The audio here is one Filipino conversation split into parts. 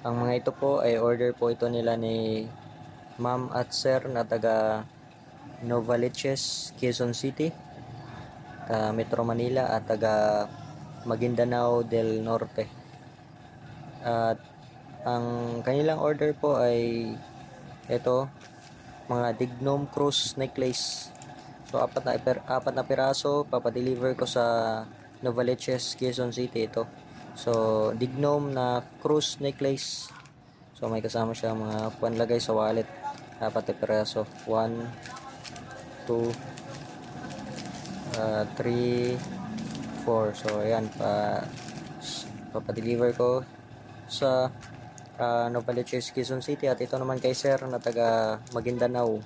Ang mga ito po ay order po ito nila ni Ma'am at Sir na taga Novaliches, Quezon City, ta Metro Manila at taga Maguindanao del Norte. At ang kanilang order po ay ito, mga Dignum Cruise necklace. So apat na apat na piraso papadeliver ko sa Novaliches, Quezon City ito. So Dignum na cruise necklace. So may kasama siya mga panlagay sa wallet. Apat na piraso. 1 2 uh, 3 4. So ayan pa papadeliver ko sa uh, Novaliches, Quezon City at ito naman kay Sir na taga Maguindanao.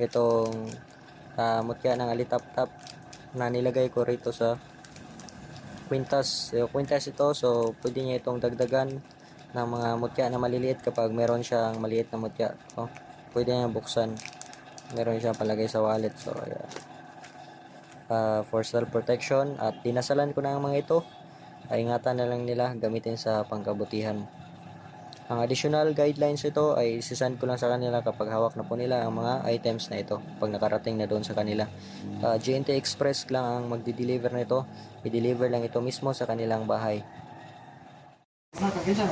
Itong uh, mutya ng alitap-tap na nilagay ko rito sa quintas. Yung quintas ito, so pwede niya itong dagdagan ng mga mutya na maliliit kapag meron siyang maliit na mutya. So, pwede niya buksan. Meron siya palagay sa wallet. So, ayan. Uh, for self protection at dinasalan ko na ang mga ito. Ingatan na lang nila gamitin sa pangkabutihan. Ang additional guidelines ito ay sisend ko lang sa kanila kapag hawak na po nila ang mga items na ito pag nakarating na doon sa kanila. Uh, GNT Express lang ang magdi-deliver nito. I-deliver lang ito mismo sa kanilang bahay. Kagisa.